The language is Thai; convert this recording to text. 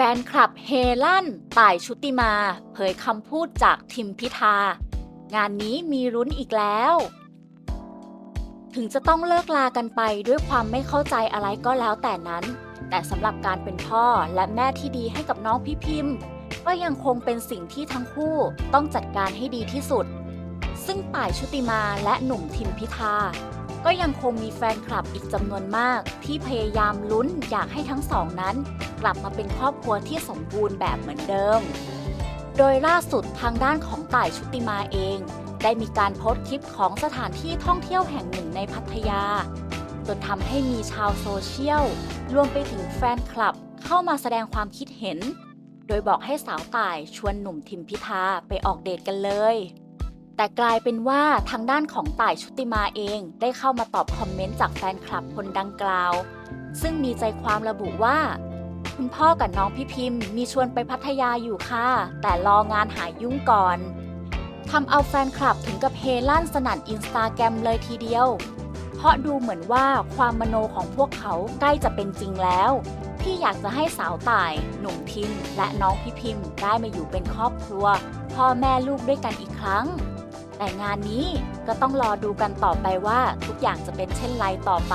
แฟนคลับเฮลั่นต่ายชุติมา เผยคำพูดจากทิมพิธา งานนี้มีรุ้นอีกแล้ว ถึงจะต้องเลิกลากันไปด้วยความไม่เข้าใจอะไรก็แล้วแต่นั้น แต่สำหรับการเป็นพ่อและแม่ที่ดีให้กับน้องพี่พิมพ์ ก็ยังคงเป็นสิ่งที่ทั้งคู่ต้องจัดการให้ดีที่สุด ซึ่งต่ายชุติมาและหนุ่มทิมพิธา ก็ยังคงมีแฟนคลับอีกจำนวนมาก ที่พยายามลุ้นอยากให้ทั้งสองนั้น กลับมาเป็นครอบครัวที่สมบูรณ์แบบเหมือนเดิม โดยล่าสุดทางด้านของต่ายชุติมาเอง ได้มีการโพสต์คลิปของสถานที่ท่องเที่ยวแห่งหนึ่งในพัทยาจนทำให้มีชาวโซเชียลรวมไปถึงแฟนคลับเข้ามาแสดงความคิดเห็น โดยบอกให้สาวต่ายชวนหนุ่มทิมพิธาไปออกเดทกันเลย แต่กลายเป็นว่าทางด้านของต่ายชุติมาเองได้เข้ามาตอบคอมเมนต์จากแฟนคลับคนดังกล่าว ซึ่งมีใจความระบุว่า คุณพ่อกับน้องพี่พิมพ์ มีชวนไปพัทยาอยู่ค่ะ แต่รองานหายยุ่งก่อนทำเอาแฟนคลับถึงกับเฮลั่นสนั่นอินสตาแกรมเลยทีเดียว เพราะดูเหมือนว่าความมโนของพวกเขาใกล้จะเป็นจริงแล้วที่อยากจะให้สาวต่าย หนุ่มทิม และน้องพี่พิมพ์ได้มาอยู่เป็นครอบครัว พ่อแม่ลูกด้วยกันอีกครั้ง แต่งานนี้ก็ต้องรอดูกันต่อไปว่าทุกอย่างจะเป็นเช่นไรต่อไป